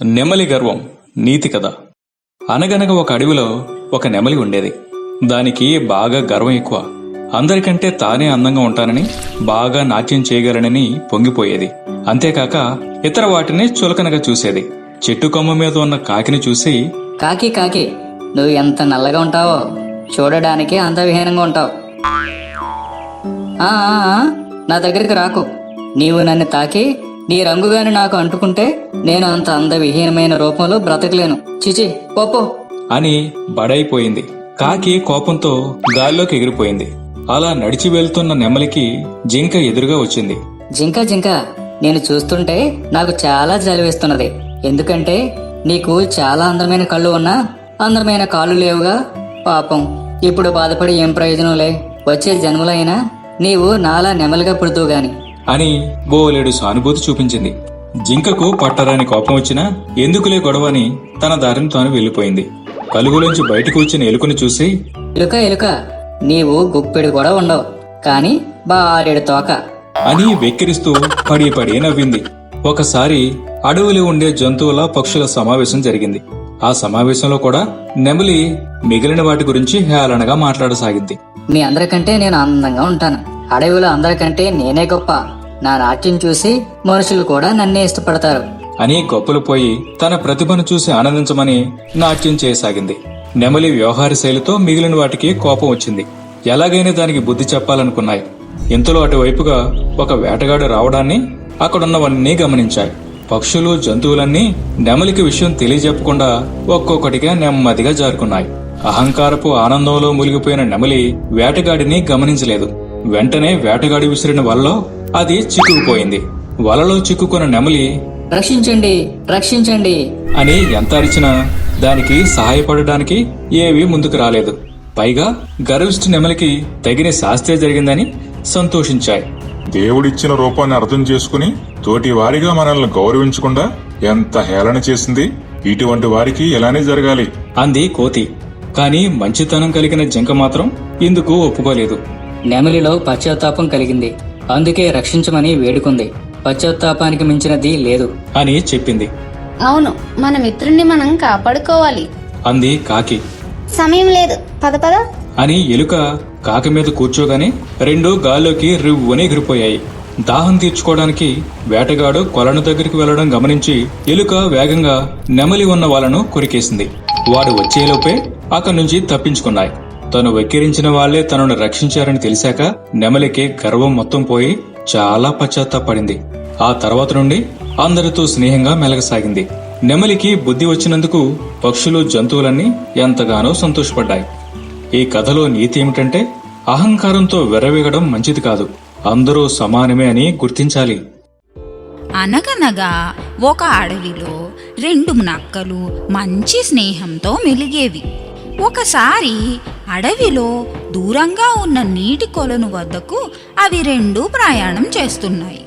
నెమలి గర్వం నీతి కథ. అనగనగా ఒక అడవిలో ఒక నెమలి ఉండేది. దానికి బాగా గర్వం ఎక్కువ. అందరికంటే తానే అందంగా ఉంటానని బాగా నాట్యం చేయగలనని పొంగిపోయేది. అంతేకాక ఇతర వాటిని చులకనగా చూసేది. చెట్టు కొమ్మ మీద ఉన్న కాకిని చూసి కాకి కాకి నువ్వు ఎంత నల్లగా ఉంటావో చూడడానికి అంత విహీనంగా ఉంటావు. ఆ, నా దగ్గరికి రాకు. నీవు నన్ను తాకి నీ రంగుగాని నాకు అంటుకుంటే నేను అంత అందవిహీనమైన రూపంలో బ్రతకలేను. చిచి పోపో. అని బడైపోయింది. కాకి కోపంతో గాల్లోకి ఎగిరిపోయింది. అలా నడిచి వెళ్తున్న నెమలికి జింక ఎదురుగా వచ్చింది. జింక జింక నేను చూస్తుంటే నాకు చాలా జలివేస్తున్నది ఎందుకంటే నీకు చాలా అందమైన కళ్ళు ఉన్నా అందమైన కాళ్ళు లేవుగా. పాపం ఇప్పుడు బాధపడి ఏం ప్రయోజనంలే వచ్చే జన్మలైనా నీవు నాలా నెమలిగా పుడుతూ గాని. అని బోలెడు సానుభూతి చూపించింది. జింకకు పట్టరాని కోపం వచ్చినా ఎందుకులే గొడవ అని తన దారిని తాను వెళ్ళిపోయింది కలుగులోంచి బయటకు వచ్చిన ఎలుకను చూసి ఎలుక ఎలుక నీవు గుప్పెడు కూడా ఉండవు కాని బారెడు తోక. అని వెక్కిరిస్తూ పడి పడి నవ్వింది. ఒకసారి అడవిలో ఉండే జంతువుల పక్షుల సమావేశం జరిగింది. ఆ సమావేశంలో కూడా నెమలి మిగిలిన వాటి గురించి హేళనగా మాట్లాడసాగింది. మీ అందరికంటే నేను అందంగా ఉంటాను. అడవిలో అందరికంటే నేనే గొప్ప. నా నాట్యం చూసి మనుషులు కూడా నన్నే ఇష్టపడతారు. అని గొప్పలు పోయి తన ప్రతిభను చూసి ఆనందించమని నాట్యం చేయసాగింది. నెమలి వ్యవహార శైలితో మిగిలిన వాటికి కోపం వచ్చింది. ఎలాగైనా దానికి బుద్ధి చెప్పాలనుకున్నాయి. ఇంతలో అటువైపుగా ఒక వేటగాడు రావడాన్ని అక్కడున్నవన్నీ గమనించాయి. పక్షులు జంతువులన్నీ నెమలికి విషయం తెలియజెప్పకుండా ఒక్కొక్కటిగా నెమ్మదిగా జారుకున్నాయి. అహంకారపు ఆనందంలో మునిగిపోయిన నెమలి వేటగాడిని గమనించలేదు. వెంటనే వేటగాడి విసిరిన వలలో అది చిక్కుకుపోయింది. వలలో చిక్కుకున్న నెమలి రక్షించండి రక్షించండి. అని ఎంత అరిచినా దానికి సహాయపడడానికి ఏవీ ముందుకు రాలేదు. పైగా గర్విష్ఠ నెమలికి తగిన శాస్త్రే జరిగిందని సంతోషించాయి. దేవుడిచ్చిన రూపాన్ని అర్థం చేసుకుని తోటి వారిగా మనల్ని గౌరవించకుండా ఎంత హేళన చేసింది? ఇటువంటి వారికి ఇలానే జరగాలి. అంది కోతి. కాని మంచితనం కలిగిన జింక మాత్రం ఇందుకు ఒప్పుకోలేదు. నెమలిలో పశ్చాత్తాపం కలిగింది. అందుకే రక్షించమని వేడుకుంది. పశ్చాత్తాపానికి మించినది లేదు. అని చెప్పింది. అవును మన మిత్రుణ్ణి మనం కాపాడుకోవాలి. అంది కాకి. సమయం లేదు. పద పద. అని ఎలుక కాకి మీద కూర్చోగానే రెండు గాల్లోకి రివ్వుని ఎగిరిపోయాయి. దాహం తీర్చుకోవడానికి వేటగాడు కొలను దగ్గరికి వెళ్ళడం గమనించి ఎలుక వేగంగా నెమలి ఉన్న వాళ్ళను కొరికేసింది. వాడు వచ్చేలోపే అక్కడి నుంచి తప్పించుకున్నాయి. తను వెక్కిరించిన వాళ్ళే తనను రక్షించారని తెలిసాక నెమలికి గర్వం మొత్తం పోయి చాలా పశ్చాత్తాపడింది. ఆ తర్వాత నుండి అందరితో స్నేహంగా మెలగసాగింది. నెమలికి బుద్ధి వచ్చినందుకు పక్షులు జంతువులన్నీ ఎంతగానో సంతోషపడ్డాయి. ఈ కథలో నీతి ఏమిటంటే అహంకారంతో వెరవేగడం మంచిది కాదు. అందరూ సమానమే అని గుర్తించాలి. అనగనగా ఒక అడవిలో రెండు నక్కలు మంచి స్నేహంతో మెలిగేవి. ఒకసారి అడవిలో దూరంగా ఉన్న నీటి కొలను వద్దకు అవి రెండు ప్రయాణం చేస్తున్నాయి.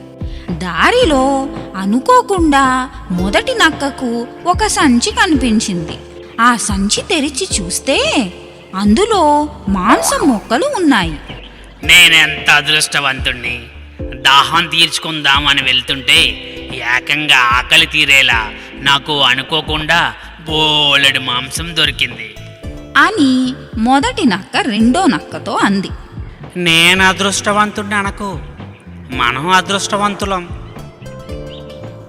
దారిలో అనుకోకుండా మొదటి నక్కకు ఒక సంచి కనిపించింది. ఆ సంచి తెరిచి చూస్తే అందులో మాంసం మొక్కలు ఉన్నాయి. నేనెంత అదృష్టవంతుణ్ణి? దాహం తీర్చుకుందామని వెళ్తుంటే ఏకంగా ఆకలి తీరేలా నాకు అనుకోకుండా బోలెడు మాంసం దొరికింది. అని మొదటి నక్క రెండో నక్కతో అంది. నేను అదృష్టవంతుణ్ణి అనకు మనం అదృష్టవంతులం.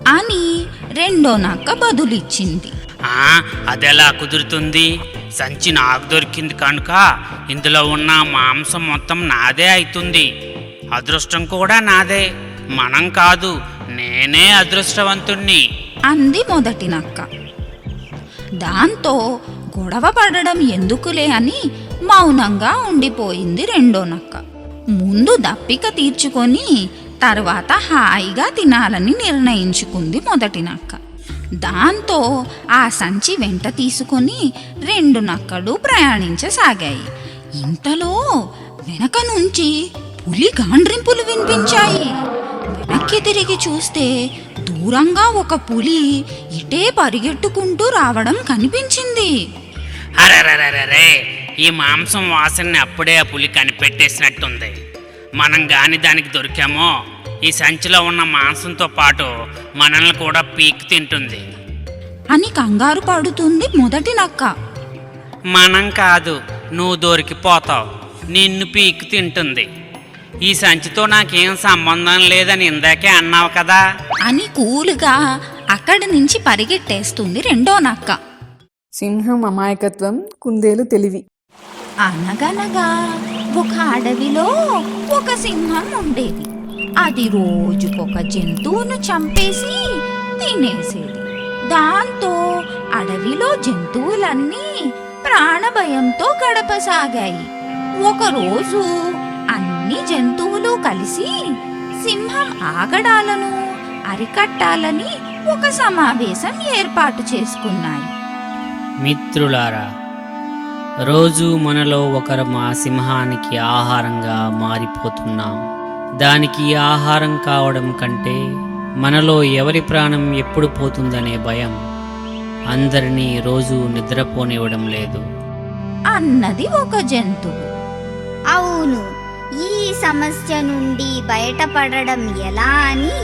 అని రెండో నక్క బదులిచ్చింది. ఆ, అదెలా కుదురుతుంది? సంచి నాకు దొరికింది కనుక ఇందులో ఉన్న మాంసం మొత్తం నాదే అవుతుంది అదృష్టం కూడా నాదే మనం కాదు నేనే అదృష్టవంతుణ్ణి. అంది మొదటి నక్క. దాంతో గొడవ పడడం ఎందుకులే అని మౌనంగా ఉండిపోయింది రెండో నక్క. ముందు దప్పిక తీర్చుకొని తర్వాత హాయిగా తినాలని నిర్ణయించుకుంది మొదటి నక్క. దాంతో ఆ సంచి వెంట తీసుకొని రెండు నక్కలు ప్రయాణించసాగాయి. ఇంతలో వెనక నుంచి పులి గాండ్రింపులు వినిపించాయి. వెనక్కి తిరిగి చూస్తే దూరంగా ఒక పులి ఇటే పరిగెట్టుకుంటూ రావడం కనిపించింది. అరెరెరెరెరే ఈ మాంసం వాసనని అప్పుడే ఆ పులి కనిపెట్టేసినట్టుంది. మనం గాని దానికి దొరికామో ఈ సంచిలో ఉన్న మాంసంతో పాటు మనల్ని కూడా పీక్ తింటుంది. అని కంగారు పడుతుంది మొదటి నక్క. మనం కాదు నువ్వు దొరికిపోతావు నిన్ను పీకి తింటుంది. ఈ సంచితో నాకేం సంబంధం లేదని ఇందాకే అన్నావు కదా. అని కూలుగా అక్కడి నుంచి పరిగెట్టేస్తుంది రెండో నక్క. సింహం అమాయకత్వం కుందేలు తెలివి. అనగనగా ఒక అడవిలో ఒక సింహం ఉండేది. అది రోజుకొక జంతువును చంపేసి తినేసేది. దాంతో అడవిలో జంతువులన్నీ ప్రాణభయంతో గడపసాగాయి. ఒకరోజు అన్ని జంతువులు కలిసి సింహం ఆగడాలను అరికట్టాలని ఒక సమావేశం ఏర్పాటు చేసుకున్నాయి. మిత్రులారా రోజు మనలో ఒకరు మా సింహానికి ఆహారంగా మారిపోతున్నాం. దానికి ఆహారం కావడం కంటే మనలో ఎవరి ప్రాణం ఎప్పుడు పోతుందనే భయం అందరినీ రోజు నిద్రపోనివ్వడం లేదు. అన్నది ఒక జంతువు. అవును ఈ సమస్య నుండి బయటపడడం ఎలా అని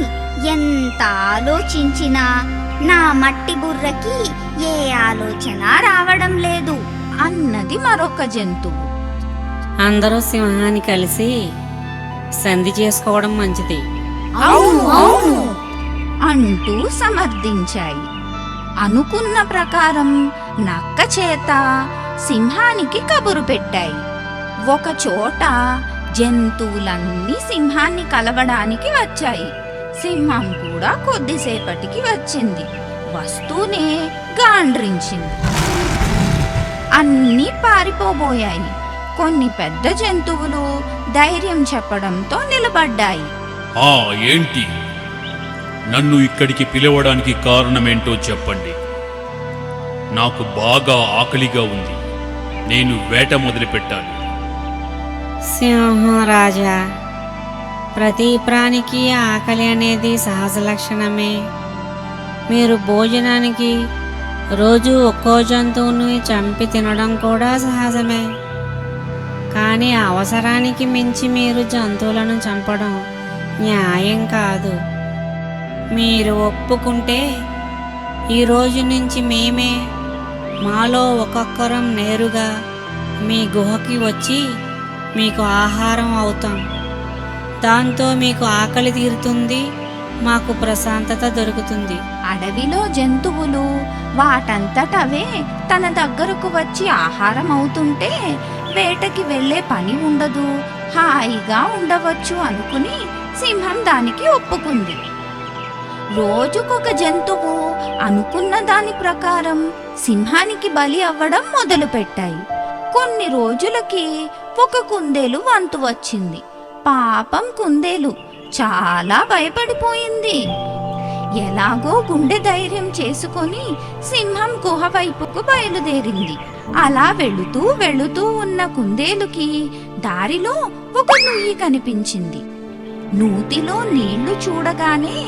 ఎంత ఆలోచించినా నా మట్టి బుర్రకి ఏ ఆలోచన రావడం లేదు. అన్నది మరొక జంతువు. అందరూ సింహాన్ని కలిసి సంధి చేసుకోవడం మంచిది. అంటూ సమర్థించాయి. అనుకున్న ప్రకారం నక్క చేత సింహానికి కబురు పెట్టాయి. ఒక చోట జంతువులన్నీ సింహాన్ని కలవడానికి వచ్చాయి. సింహం కూడా కొద్దిసేపటికి వచ్చింది. వస్తూనే గాండ్రించింది. అన్నీ పారిపోబోయాయి. కొన్ని పెద్ద జంతువులు ధైర్యం చెప్పడంతో నిలబడ్డాయి. ఆ ఏంటి? నన్ను ఇక్కడికి పిలవడానికి కారణమేంటో చెప్పండి. నాకు బాగా ఆకలిగా ఉంది. నేను వేట మొదలుపెట్టాలి. సింహం రాజా ప్రతి ప్రాణికి ఆకలి అనేది సహజ లక్షణమే. మీరు భోజనానికి రోజు ఒక్కో జంతువుని చంపి తినడం కూడా సహజమే. కానీ అవసరానికి మించి మీరు జంతువులను చంపడం న్యాయం కాదు. మీరు ఒప్పుకుంటే ఈ రోజు నుంచి మేమే మాలో ఒక్కొక్కరం నేరుగా మీ గుహకి వచ్చి మీకు ఆహారం అవుతాం. దాంతో మీకు ఆకలి తీరుతుంది మాకు ప్రశాంతత దొరుకుతుంది. అడవిలో జంతువులు వాటంతటవే తన దగ్గరకు వచ్చి ఆహారం అవుతుంటే వేటకి వెళ్ళే పని ఉండదు హాయిగా ఉండవచ్చు అనుకుని సింహం దానికి ఒప్పుకుంది. రోజుకొక జంతువు అనుకున్న దాని ప్రకారం సింహానికి బలి అవ్వడం మొదలుపెట్టాయి. కొన్ని రోజులకి ఒక కుందేలు వంతు వచ్చింది. పాపం కుందేలు చాలా భయపడిపోయింది. ఎలాగో గుండె ధైర్యం చేసుకొని సింహం గుహ వైపుకు బయలుదేరింది. అలా వెళుతూ వెళుతూ ఉన్న కుందేలుకి దారిలో ఒక నుయ్యి కనిపించింది. నూతిలో నీళ్ళు చూడగానే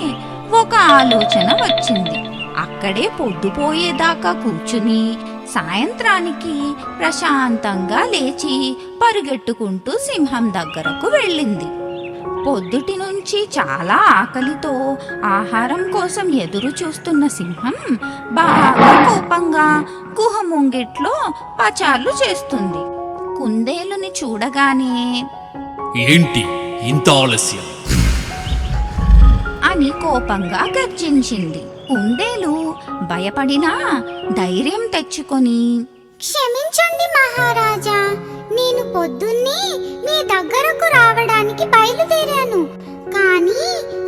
ఒక ఆలోచన వచ్చింది. అక్కడే పొద్దుపోయేదాకా కూర్చుని సాయంత్రానికి ప్రశాంతంగా లేచి పరుగెట్టుకుంటూ సింహం దగ్గరకు వెళ్ళింది. పొద్దుటి నుంచి చాలా ఆకలితో ఆహారం కోసం ఎదురు చూస్తున్న సింహం బాగా కోపంగా గుహ ముంగిట్లో పచార్లు చేస్తుంది. కుందేలుని చూడగానే ఏంటి ఇంత ఆలస్యం? అని కోపంగా గర్జించింది. కుందేలు భయపడినా ధైర్యం తెచ్చుకొని. క్షమించండి మహారాజా నేను పొద్దున్నే మీ దగ్గరకు రావడానికి బయలుదేరాను. కానీ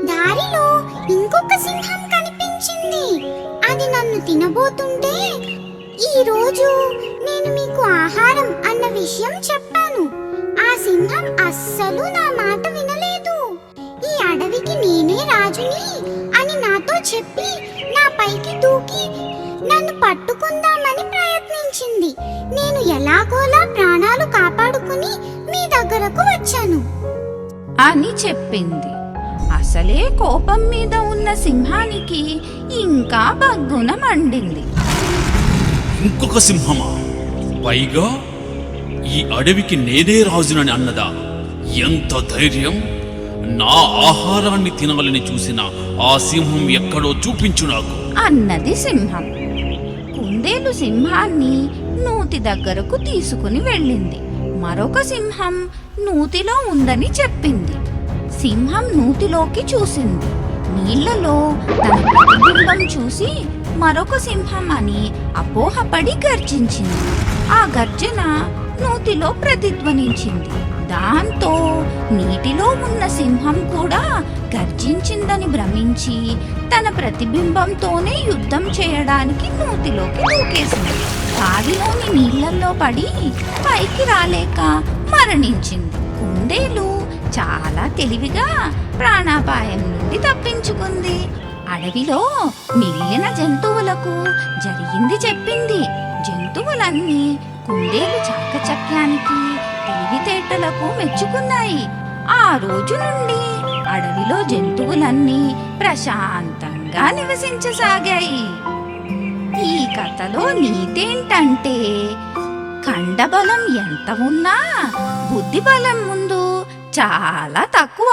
దారిలో ఇంకొక సింహం కనిపించింది. అది నన్ను తినబోతుంటే ఈ రోజు నేను మీకు ఆహారం అన్న విషయం చెప్పాను. పట్టుకుందామని ప్రయత్నించింది. నేను ఎలాగోలా ప్రాణాలు కాపాడుకుని మీ దగ్గరకు వచ్చాను. అని చెప్పింది. అసలే కోపం మీద ఉన్న సింహానికి ఇంకా బగ్గున మండింది. ఇంకొక సింహమా? పైగా ఈ అడవికి నేనే రాజునని అన్నదా? ఎంత ధైర్యం! నా ఆహారాన్ని తినాలని చూసిన ఆ సింహం ఎక్కడో చూపించు నాకు. అన్నది సింహం. కుందేలు సింహాన్ని నూతి దగ్గరకు తీసుకుని వెళ్ళింది. మరొక సింహం నూతిలో ఉందని చెప్పింది. సింహం నూతిలోకి చూసింది. నీళ్ళలో తన ప్రతిబింబం చూసి మరొక సింహం అని అపోహపడి గర్జించింది. ఆ గర్జన నూతిలో ప్రతిధ్వనించింది. దాంతో నీటిలో ఉన్న సింహం కూడా గర్జించిందని భ్రమించి తన ప్రతిబింబంతోనే యుద్ధం చేయడానికి నూతిలోకి దూకేసింది. బావిలోని నీళ్ళలో పడి పైకి రాలేక మరణించింది. కుందేలు చాలా తెలివిగా ప్రాణాపాయం నుండి తప్పించుకుంది. అడవిలో మిగిలిన జంతువులకు జరిగింది చెప్పింది. జంతువులన్నీ కుందేలు చాకచక్యానికి తెలివితేటలకు మెచ్చుకున్నాయి. ఆ రోజు నుండి అడవిలో జంతువులన్నీ ప్రశాంతంగా నివసించసాగాయి. ఈ కథలో నీతేంటంటే కండబలం ఎంత ఉన్నా బుద్ధిబలం ముందు చాలా తక్కువ.